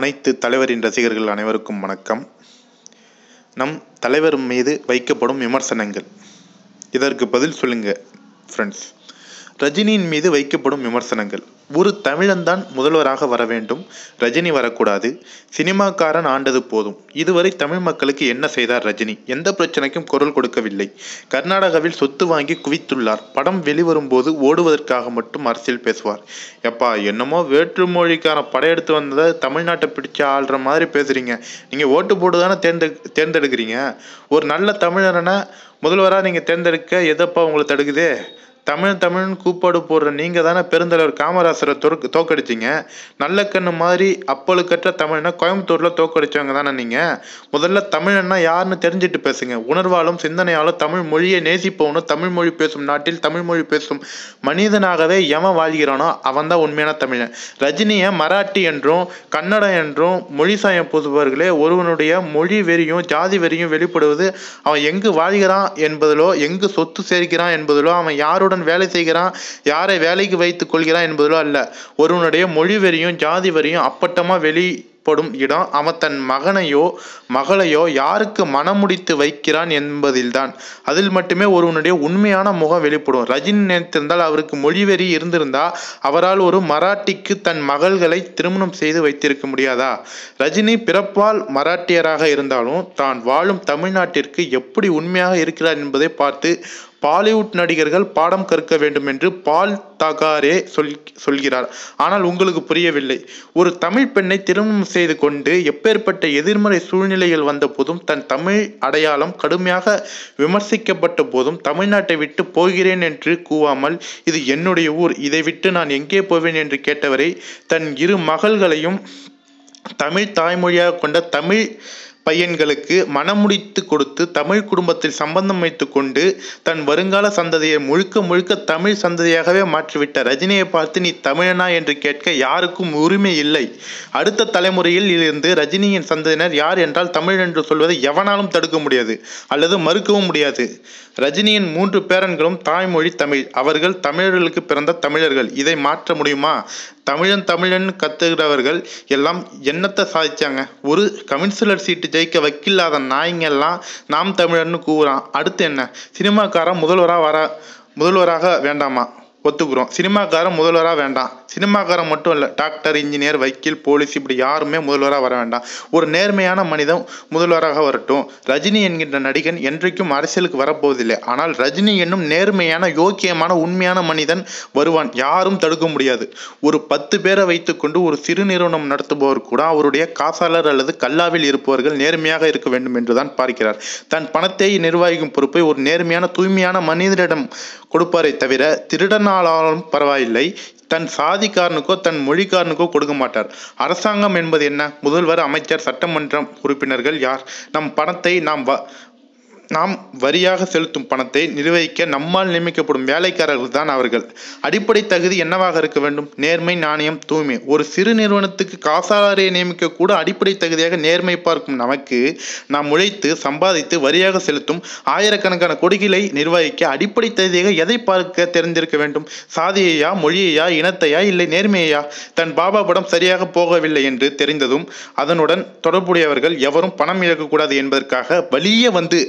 அனைத்து தலைவரின் ரசிகர்கள் அனைவருக்கும் வணக்கம். நம் தலைவர் மீது வைக்கப்படும் விமர்சனங்கள். இதற்கு பதில் சொல்லுங்க ஃப்ரெண்ட்ஸ் ரஜினியின் மீது வைக்கப்படும் விமர்சனங்கள். ஒரு தமிழன்தான் முதல்வராக வர வேண்டும். ரஜினி வரக்கூடாது. சினிமாக்காரன் ஆண்டது போதும். இதுவரை தமிழ் மக்களுக்கு என்ன செய்தார் ரஜினி? எந்த பிரச்சனைக்கும் குரல் கொடுக்கவில்லை. கர்நாடகாவில் சொத்து வாங்கி குவித்துள்ளார். படம் வெளிவரும் போது ஓடுவதற்காக மட்டும் அரசியல் பேசுவார். எப்பா என்னமோ வேற்றுமொழிக்கான படையெடுத்து வந்ததை தமிழ்நாட்டை பிடிச்சு ஆள்ற மாதிரி பேசுறீங்க. நீங்க ஓட்டு போட்டு தானே தேர்ந்து தேர்ந்தெடுக்கிறீங்க? ஒரு நல்ல தமிழரனை முதல்வராக நீங்கள் தேர்ந்தெடுக்க எதப்பா உங்களை தடுக்குதே? தமிழ் தமிழ்னு கூப்பாடு போடுற நீங்கள் தானே பெருந்தலைவர் காமராசரை தொற்கு தோக்கடிச்சிங்க. நல்ல கண்ணு மாதிரி அப்பழுக்கற்ற தமிழ்னா கோயம்புத்தூரில் தோக்கடிச்சவங்க தானே நீங்கள் முதல்ல தமிழன்னா யாருன்னு தெரிஞ்சுட்டு பேசுங்க. உணர்வாலும் சிந்தனையாலும் தமிழ் மொழியை நேசிப்பவனும் தமிழ் மொழி பேசும் நாட்டில் தமிழ் மொழி பேசும் மனிதனாகவே எவன் வாழ்கிறானோ அவன் தான் உண்மையான தமிழன். ரஜினியை மராட்டி என்றும் கன்னடம் என்றும் மொழி சாயம் புதுபவர்களே ஒருவனுடைய மொழி வெறியும் ஜாதி வெறியும் வெளிப்படுவது அவன் எங்கு வாழ்கிறான் என்பதிலோ எங்கு சொத்து சேர்க்கிறான் என்பதிலோ அவன் யாரோட யாருடன் வேலை செய்கிறான் யாரை வேலைக்கு வைத்துக் கொள்கிறான் என்பதிலோ அல்ல. ஒருவனுடைய மொழி வெறியும் ஜாதி வெறியும் அப்பட்டமா வெளிப்படும் இடம் அவன் தன் மகனையோ மகளையோ யாருக்கு மனமுடித்து வைக்கிறான் என்பதில்தான். அதில் மட்டுமே ஒருவனுடைய உண்மையான முகம் வெளிப்படும். ரஜினி நினைத்திருந்தால் அவருக்கு மொழிவெறி இருந்திருந்தா அவரால் ஒரு மராட்டிக்கு தன் மகள்களை திருமணம் செய்து வைத்திருக்க முடியாதா? ரஜினி பிறப்பால் மராட்டியராக இருந்தாலும் தான் வாழும் தமிழ்நாட்டிற்கு எப்படி உண்மையாக இருக்கிறார் என்பதை பார்த்து பாலிவுட் நடிகர்கள் பாடம் கற்க வேண்டும் என்று பால் தகாரே சொல் சொல்கிறார். ஆனால் உங்களுக்கு புரியவில்லை. ஒரு தமிழ் பெண்ணை திருமணம் செய்து கொண்டு எப்பேற்பட்ட எதிர்மறை சூழ்நிலைகள் வந்த போதும் தன் தமிழ் அடையாளம் கடுமையாக விமர்சிக்கப்பட்ட போதும் தமிழ்நாட்டை விட்டு போகிறேன் என்று கூவாமல் இது என்னுடைய ஊர் இதை விட்டு நான் எங்கே போவேன் என்று கேட்டவரை தன் இரு மகள்களையும் தமிழ் தாய்மொழியாக கொண்ட தமிழ் பையன்களுக்கு மனமுடித்து கொடுத்து தமிழ் குடும்பத்தில் சம்பந்தம் வைத்து கொண்டு தன் வருங்கால சந்ததியை முழுக்க முழுக்க தமிழ் சந்ததியாகவே மாற்றிவிட்ட ரஜினியை பார்த்து நீ தமிழனா? என்று கேட்க யாருக்கும் உரிமை இல்லை. அடுத்த தலைமுறையில் இருந்து ரஜினியின் சந்ததியினர் யார் என்றால் தமிழ் என்று சொல்வதை எவனாலும் தடுக்க முடியாது அல்லது மறுக்கவும் முடியாது. ரஜினியின் மூன்று பேரன்களும் தாய்மொழி தமிழ். அவர்கள் தமிழர்களுக்கு பிறந்த தமிழர்கள். இதை மாற்ற முடியுமா? தமிழன் தமிழன் கத்துகிறவர்கள் எல்லாம் என்னத்தை சாதிச்சாங்க? ஒரு கவுன்சிலர் சீட்டு ஜெயிக்க வக்கில்லாத நாய்ங்கெல்லாம் நாம் தமிழன்னு கூவுறான். அடுத்து என்ன? சினிமாக்காரன் முதல்வராக வர முதல்வராக வேண்டாமா? ஒத்துக்கிறோம். சினிமாக்காரன் முதல்வராக வேண்டாம். சினிமாக்காரன் மட்டும் இல்லை டாக்டர் இன்ஜினியர் வக்கீல் போலீஸ் இப்படி யாருமே முதல்வராக வர வேண்டாம். ஒரு நேர்மையான மனிதன் முதல்வராக வரட்டும். ரஜினி என்கின்ற நடிகன் என்றைக்கும் அரசியலுக்கு வரப்போவதில்லை. ஆனால் ரஜினி என்னும் நேர்மையான யோக்கியமான உண்மையான மனிதன் வருவான். யாரும் தடுக்க முடியாது. ஒரு பத்து பேரை வைத்துக்கொண்டு ஒரு சிறு நிறுவனம் நடத்துபவர் கூட அவருடைய காசாளர் அல்லது கல்லாவில் இருப்பவர்கள் நேர்மையாக இருக்க வேண்டும் என்றுதான் பார்க்கிறார். தன் பணத்தை நிர்வகிக்கும் பொறுப்பை ஒரு நேர்மையான தூய்மையான மனிதனிடம் கொடுப்பாரே தவிர திருடனாலும் பரவாயில்லை. தன் சாதிக்காரனுக்கோ தன் மொழிக்காரனுக்கோ கொடுக்க மாட்டார். அரசாங்கம் என்பது என்ன? முதல்வர் அமைச்சர் சட்டமன்றம் உறுப்பினர்கள் யார்? நம் பணத்தை நாம் வ நாம் வரியாக செலுத்தும் பணத்தை நிர்வகிக்க நம்மால் நியமிக்கப்படும் வேலைக்காரர்கள் தான் அவர்கள். அடிப்படை தகுதி என்னவாக இருக்க வேண்டும்? நேர்மை நாணயம் தூய்மை. ஒரு சிறு நிறுவனத்துக்கு காசாளரை நியமிக்க கூட அடிப்படை தகுதியாக நேர்மை பார்க்கும் நமக்கு நாம் உழைத்து சம்பாதித்து வரியாக செலுத்தும் ஆயிரக்கணக்கான கொடிகளை நிர்வகிக்க அடிப்படை தகுதியாக எதை பார்க்க தெரிந்திருக்க வேண்டும்? சாதியையா மொழியையா இனத்தையா இல்லை நேர்மையையா? தன் பாபா படம் சரியாக போகவில்லை என்று தெரிந்ததும் அதனுடன் தொடர்புடையவர்கள் எவரும் பணம் இழக்கக்கூடாது என்பதற்காக வலிய வந்து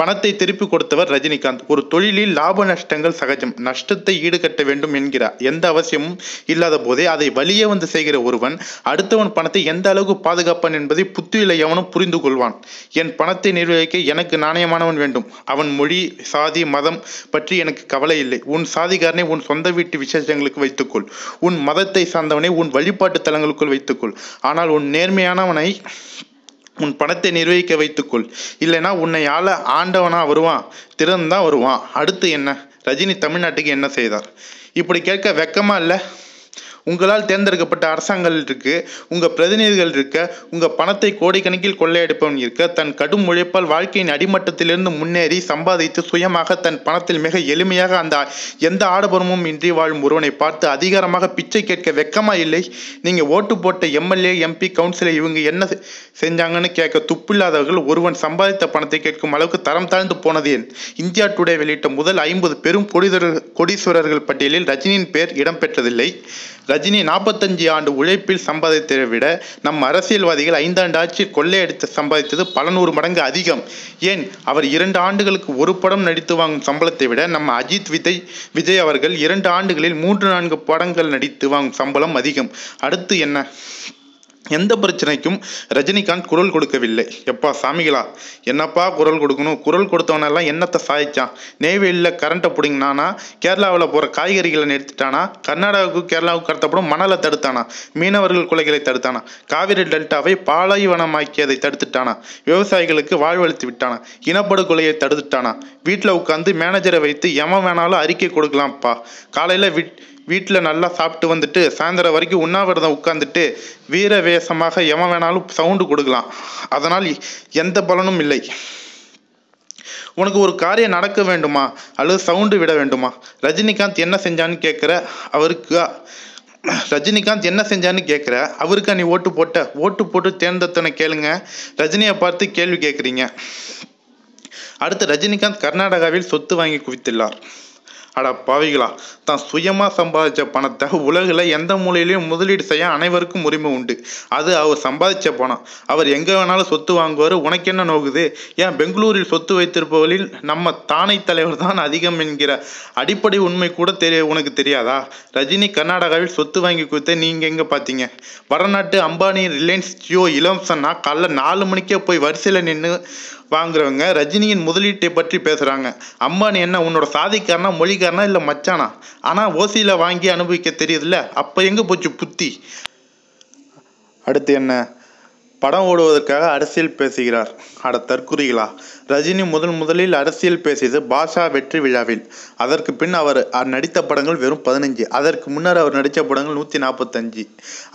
பணத்தை திருப்பி கொடுத்தவர் ரஜினிகாந்த். ஒரு தொழிலில் லாப நஷ்டங்கள் சகஜம். நஷ்டத்தை ஈடுகட்ட வேண்டும் என்கிறார். எந்த அவசியமும் இல்லாத போதே அதை வழியே வந்து செய்கிற ஒருவன் அடுத்தவன் பணத்தை எந்த அளவுக்கு பாதுகாப்பான் என்பதை புத்தியில எவனும் புரிந்து கொள்வான். என் பணத்தை நிர்வகிக்க எனக்கு நாணயமானவன் வேண்டும். அவன் மொழி சாதி மதம் பற்றி எனக்கு கவலை இல்லை. உன் சாதிகாரனை உன் சொந்த வீட்டு விசேஷங்களுக்கு வைத்துக்கொள். உன் மதத்தை சார்ந்தவனை உன் வழிபாட்டு தலங்களுக்குள் வைத்துக்கொள். ஆனால் உன் நேர்மையானவனை உன் பணத்தை நிர்வகிக்க வைத்துக்கொள். இல்லைன்னா உன்னை ஆள ஆண்டவனா வருவான். திறந்தான் வருவான். அடுத்து என்ன? ரஜினி தமிழ்நாட்டுக்கு என்ன செய்தார்? இப்படி கேட்க வெக்கமா இல்லை? உங்களால் தேர்ந்தெடுக்கப்பட்ட அரசாங்கங்கள் இருக்கு உங்க பிரதிநிதிகள் இருக்க உங்க பணத்தை கோடிக்கணக்கில் கொள்ளையடிப்பவன் இருக்க தன் கடும் உழைப்பால் வாழ்க்கையின் அடிமட்டத்திலிருந்து முன்னேறி சம்பாதித்து சுயமாக தன் பணத்தில் மிக எளிமையாக அந்த எந்த ஆடபரமும் இன்றி வாழும் ஒருவனை பார்த்து அதிகாரமாக பிச்சை கேட்க வெக்கமா இல்லை? நீங்க ஓட்டு போட்ட எம்எல்ஏ எம்பி கவுன்சிலர் இவங்க என்ன செஞ்சாங்கன்னு கேட்க துப்பில்லாதவர்கள் ஒருவன் சம்பாதித்த பணத்தை கேட்கும் அளவுக்கு தரம் தாழ்ந்து போனது ஏன் இந்தியா டுடே வெளியிட்ட முதல் ஐம்பது பெரும் கொடிதர் கொடீஸ்வரர்கள் பட்டியலில் ரஜினியின் பெயர் இடம்பெற்றதில்லை ரஜினி நாற்பத்தஞ்சு ஆண்டு உழைப்பில் சம்பாதித்ததை விட நம் அரசியல்வாதிகள் ஐந்தாண்டு ஆட்சியில் கொள்ளையடித்து சம்பாதித்தது பல நூறு மடங்கு அதிகம். ஏன்? அவர் இரண்டு ஆண்டுகளுக்கு ஒரு படம் நடித்து வாங்கும் சம்பளத்தை விட நம்ம அஜித் விஜய் விஜய் அவர்கள் இரண்டு ஆண்டுகளில் மூன்று நான்கு படங்கள் நடித்து வாங்கும் சம்பளம் அதிகம். அடுத்து என்ன? எந்த பிரச்சனைக்கும் ரஜினிகாந்த் குரல் கொடுக்கவில்லை. எப்பா சாமிகளா? என்னப்பா குரல் கொடுக்கணும்? குரல் கொடுத்தவனெல்லாம் என்னத்தை சாய்ச்சான் நெய்வேலியில் கரண்ட்டை பிடிங்கினானா? கேரளாவில் போகிற காய்கறிகளை நிறுத்திட்டானா? கர்நாடகாவுக்கு கேரளாவுக்கு கடத்தப்படும் மணலை தடுத்தானா? மீனவர்கள் கொலைகளை தடுத்தானா? காவிரி டெல்டாவை பாலைவனமாக்கியதை தடுத்துட்டானா? விவசாயிகளுக்கு வாழ்வளித்து விட்டானா? இனப்படுகொலையை தடுத்துட்டானா? வீட்டில் உட்காந்து மேனேஜரை வைத்து எவன் வேணாலும் அறிக்கை கொடுக்கலாம்ப்பா. காலையில் விட் வீட்டில் நல்லா சாப்பிட்டு வந்துட்டு சாயந்தரம் வரைக்கும் உண்ணாவிரதம் உட்காந்துட்டு வீர வேஷமாக எவன் வேணாலும் சவுண்டு கொடுக்கலாம். அதனால் எந்த பலனும் இல்லை. உனக்கு ஒரு காரியம் நடக்க வேண்டுமா? அல்லது சவுண்டு விட வேண்டுமா? ரஜினிகாந்த் என்ன செஞ்சான்னு கேட்குற அவருக்கு ரஜினிகாந்த் என்ன செஞ்சான்னு கேட்குற அவருக்கா நீ ஓட்டு போட்ட ஓட்டு போட்டு தேர்ந்தெடுத்தனை கேளுங்க. ரஜினியை பார்த்து கேள்வி கேட்குறீங்க. அடுத்து ரஜினிகாந்த் கர்நாடகாவில் சொத்து வாங்கி குவித்துள்ளார். அட பாவிகளா தான் சுயமாக சம்பாதிச்ச பணத்தை உலகில் எந்த மூலையிலையும் முதலீடு செய்ய அனைவருக்கும் உரிமை உண்டு. அது அவர் சம்பாதிச்ச பணம். அவர் எங்கே வேணாலும் சொத்து வாங்குவார். உனக்கு என்ன நோக்குது ஏன் பெங்களூரில் சொத்து வைத்திருப்பவர்களில் நம்ம தானை தலைவர் தான் அதிகம் என்கிற அடிப்படை உண்மை கூட தெரிய உனக்கு தெரியாதா? ரஜினி கர்நாடகாவில் சொத்து வாங்கி கொடுத்த நீங்கள் எங்கே பார்த்தீங்க? வடநாட்டு அம்பானி ரிலையன்ஸ் ஜியோ இளம்சன்னா காலைல நாலு மணிக்கே போய் வரிசையில் நின்று வாங்குறவங்க ரஜினியின் முதலீட்டை பற்றி பேசுகிறாங்க அம்பானி என்ன உன்னோட சாதிக்காரனா மொழிக்காரனா இல்லை மச்சானா? ஆனால் ஓசியில் வாங்கி அனுபவிக்க தெரியுதுல்ல அப்போ எங்கே போச்சு புத்தி? அடுத்து என்ன? படம் ஓடுவதற்காக அரசியல் பேசுகிறார். அட தற்குறிகளா ரஜினி முதல் முதலில் அரசியல் பேசியது பாஷா வெற்றி விழாவில். அதற்கு பின் அவர் நடித்த படங்கள் வெறும் பதினஞ்சு. அதற்கு முன்னர் அவர் நடித்த படங்கள் நூற்றி நாற்பத்தஞ்சு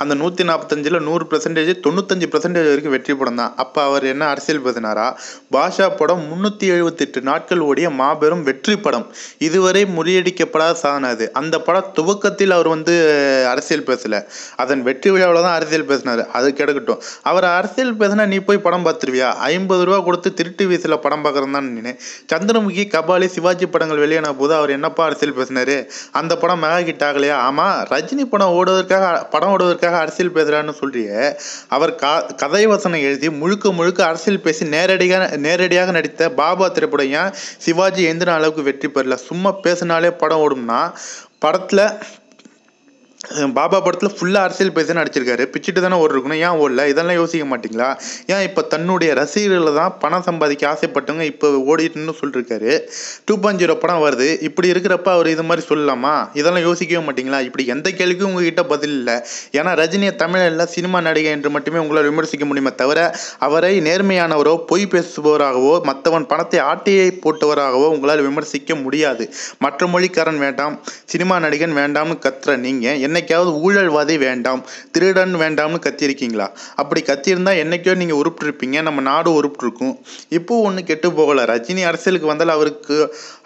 அந்த நூற்றி நாற்பத்தஞ்சில் நூறு பர்சன்டேஜ் தொண்ணூத்தஞ்சு பர்சன்டேஜ் வரைக்கும் வெற்றி படம் தான். அப்போ அவர் என்ன அரசியல் பேசினாரா? பாஷா படம் முந்நூற்றி எழுபத்தெட்டு நாட்கள் ஓடிய மாபெரும் வெற்றி படம். இதுவரை முறியடிக்கப்படாத சாதனை அது. அந்த படம் துவக்கத்தில் அவர் வந்து அரசியல் பேசல. அதன் வெற்றி விழாவில் தான் அரசியல் பேசினார். அது கிடக்கட்டும் அவர் அரசியல் பேசினா நீ போய் படம் பார்த்துருவியா? ஐம்பது ரூபா கொடுத்து திருட்டு வீசில் படம் பார்க்குறது தான் நினைனேன். சந்திரமுகி கபாலி சிவாஜி படங்கள் வெளியான போது அவர் என்னப்பா அரசியல் பேசினார்? அந்த படம் மெகா ஹிட் ஆகலையா? ஆமாம் ரஜினி படம் ஓடுவதற்காக படம் ஓடுவதற்காக அரசியல் பேசுகிறான்னு சொல்றிய. அவர் க கதை வசனம் எழுதி முழுக்க முழுக்க அரசியல் பேசி நேரடியாக நேரடியாக நடித்த பாபா திரைப்படம் ஏன் சிவாஜி எந்த அளவுக்கு வெற்றி பெறல? சும்மா பேசினாலே படம் ஓடும்னா? படத்தில் பாபா படத்தில் ஃபுல்லாக அரசியல் பேசி நடிச்சிருக்காரு. பிச்சுட்டு தானே ஓடிருக்கணும் ஏன் ஓடல? இதெல்லாம் யோசிக்க மாட்டிங்களா? ஏன் இப்போ தன்னுடைய ரசிகர்களை தான் பணம் சம்பாதிக்க ஆசைப்பட்டவங்க இப்போ ஓடிட்டுன்னு சொல்லியிருக்காரு டூ பாயிண்ட் ஜீரோ படம் வருது. இப்படி இருக்கிறப்ப அவர் இது மாதிரி சொல்லலாமா? இதெல்லாம் யோசிக்கவே மாட்டிங்களா? இப்படி எந்த கேள்விக்கும் உங்ககிட்ட பதில் இல்லை. ஏன்னா ரஜினியை தமிழில் சினிமா நடிகை என்று மட்டுமே உங்களால் விமர்சிக்க முடியுமே தவிர அவரை நேர்மையானவரோ பொய் பேசுபவராகவோ மற்றவன் பணத்தை ஆட்டியை போட்டவராகவோ உங்களால் விமர்சிக்க முடியாது. மற்ற மொழிக்காரன் வேண்டாம். சினிமா நடிகன் வேண்டாம்னு கத்துற நீங்கள் என்ன என்னைக்காவது ஊழல்வாதி வேண்டாம் திருடன் வேண்டாம்னு கத்தியிருக்கீங்களா? அப்படி கத்தியிருந்தா என்னைக்கோ நீங்கள் உருப்பிட்டுருப்பீங்க நம்ம நாடு உருப்பிட்டுருக்கும். இப்போ ஒன்று கெட்டு போகலை. ரஜினி அரசியலுக்கு வந்தால் அவருக்கு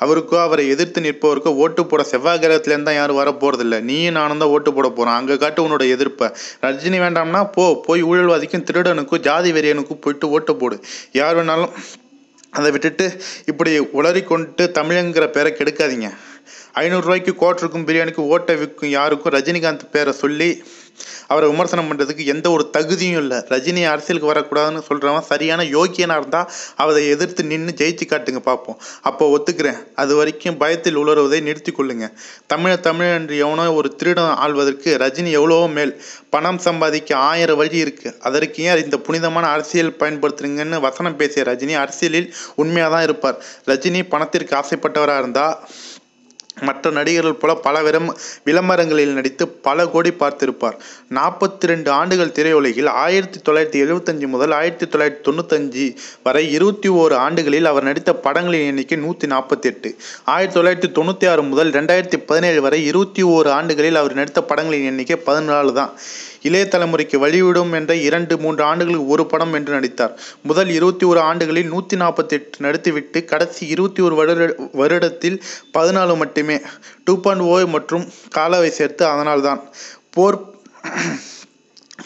அவருக்கோ அவரை எதிர்த்து நிற்பவருக்கோ ஓட்டு போட செவ்வாய் கிரகத்துலேருந்து தான் யாரும் வர போகிறதில்ல நீயும் நானும் தான் ஓட்டு போட போகிறோம் அங்கே காட்டு உன்னோட எதிர்ப்பை. ரஜினி வேண்டாம்னா போ போய் ஊழல்வாதிக்கும் திருடனுக்கும் ஜாதி வெறியனுக்கும் போயிட்டு ஓட்டு போடு. யார் வேணாலும் அதை விட்டுட்டு இப்படி உளறிக்கொண்டு தமிழங்கிற பேரை கெடுக்காதீங்க. ஐநூறுரூவாய்க்கு கோட்டருக்கும் பிரியாணிக்கு ஓட்டை விற்கும் யாருக்கும் ரஜினிகாந்த் பேரை சொல்லி அவரை விமர்சனம் பண்ணுறதுக்கு எந்த ஒரு தகுதியும் இல்லை. ரஜினி அரசியலுக்கு வரக்கூடாதுன்னு சொல்கிறவன் சரியான யோக்கியனாக இருந்தால் அவரை எதிர்த்து நின்று ஜெயிச்சு காட்டுங்க பார்ப்போம் அப்போ ஒத்துக்கிறேன். அது வரைக்கும் பயத்தில் உளறுவதை நிறுத்தி கொள்ளுங்க. தமிழ தமிழ் என்று எவனோ ஒரு திருடம் ஆள்வதற்கு ரஜினி எவ்வளவோ மேல். பணம் சம்பாதிக்க ஆயிரம் வழி இருக்குது அதற்கு ஏன் இந்த புனிதமான அரசியல் பயன்படுத்துறீங்கன்னு வசனம் பேசிய ரஜினி அரசியலில் உண்மையாக தான் இருப்பார். ரஜினி பணத்திற்கு ஆசைப்பட்டவராக இருந்தால் மற்ற நடிகர்கள் போல பல விரம் விளம்பரங்களில் நடித்து பல கோடி பார்த்திருப்பார். நாற்பத்தி ரெண்டு ஆண்டுகள் திரையுலகில் ஆயிரத்தி தொள்ளாயிரத்தி எழுபத்தஞ்சு முதல் ஆயிரத்தி தொள்ளாயிரத்தி தொண்ணூத்தஞ்சு வரை இருபத்தி ஓரு ஆண்டுகளில் அவர் நடித்த படங்களின் எண்ணிக்கை நூற்றி நாற்பத்தி எட்டு ஆயிரத்தி தொள்ளாயிரத்தி தொண்ணூற்றி ஆறு முதல் ரெண்டாயிரத்தி பதினேழு வரை இருபத்தி ஓரு ஆண்டுகளில் அவர் நடித்த படங்களின் எண்ணிக்கை பதினாலு தான். இளைய தலைமுறைக்கு வழிவிடும் என்ற இரண்டு மூன்று ஆண்டுகளுக்கு ஒரு படம் என்று நடித்தார். முதல் இருபத்தி ஒரு ஆண்டுகளில் நூற்றி நாற்பத்தி எட்டு நடித்துவிட்டு கடைசி இருபத்தி ஒரு வருட வருடத்தில் பதினாலு மட்டுமே டூ பாயிண்ட் ஓ மற்றும் காலாவை சேர்த்து அதனால்தான். போர்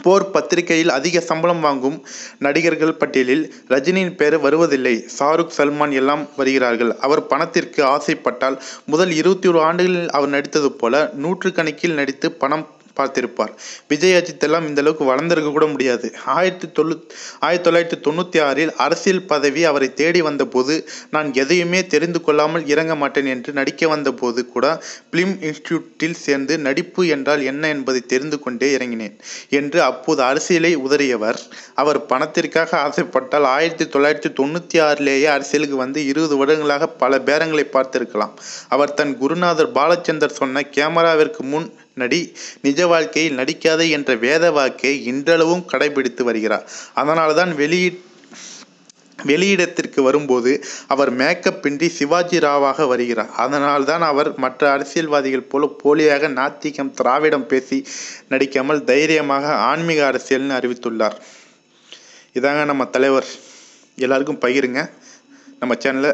போர் பத்திரிகையில் அதிக சம்பளம் வாங்கும் நடிகர்கள் பட்டியலில் ரஜினியின் பெயர் வருவதில்லை. ஷாருக் சல்மான் எல்லாம் வருகிறார்கள். அவர் பணத்திற்கு ஆசைப்பட்டால் முதல் இருபத்தி ஒரு ஆண்டுகளில் அவர் நடித்தது போல நூற்றுக்கணக்கில் நடித்து பணம் பார்த்திருப்பார். விஜய் அஜித் எல்லாம் இந்த அளவுக்கு வளர்ந்திருக்க கூட முடியாது. ஆயிரத்தி தொண்ணூ ஆயிரத்தி தொள்ளாயிரத்தி தொண்ணூற்றி ஆறில் அரசியல் பதவி அவரை தேடி வந்தபோது நான் எதையுமே தெரிந்து கொள்ளாமல் இறங்க மாட்டேன் என்று நடிக்க வந்தபோது கூட பிலிம் இன்ஸ்டியூட்டில் சேர்ந்து நடிப்பு என்றால் என்ன என்பதை தெரிந்து கொண்டே இறங்கினேன் என்று அப்போது அரசியலை உதறியவர். அவர் பணத்திற்காக ஆசைப்பட்டால் ஆயிரத்தி தொள்ளாயிரத்தி தொண்ணூற்றி ஆறிலேயே அரசியலுக்கு வந்து இருபது வருடங்களாக பல பேரங்களை பார்த்திருக்கலாம். அவர் தன் குருநாதர் பாலச்சந்தர் சொன்ன கேமராவிற்கு முன் நடி நிஜ வாழ்க்கையில் நடிக்காதே என்ற வேத வாக்கை இன்றளவும் கடைபிடித்து வருகிறார். அதனால்தான் வெளியிட் வெளியிடத்திற்கு வரும்போது அவர் மேக்கப் இன்றி சிவாஜி ராவாக வருகிறார். அதனால்தான் அவர் மற்ற அரசியல்வாதிகள் போல போலியாக நாத்திகம் திராவிடம் பேசி நடிக்காமல் தைரியமாக ஆன்மீக அரசியல்னு அறிவித்துள்ளார். இதாங்க நம்ம தலைவர். எல்லாருக்கும் பகிருங்க. நம்ம சேனலை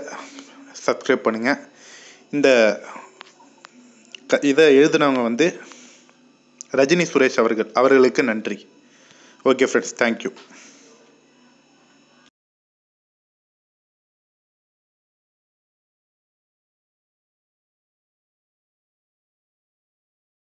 சப்ஸ்கிரைப் பண்ணுங்கள் இந்த க இதை எழுதினவங்க வந்து ரஜினி சுரேஷ் அவர்கள் அவர்களுக்கு நன்றி. Okay friends thank you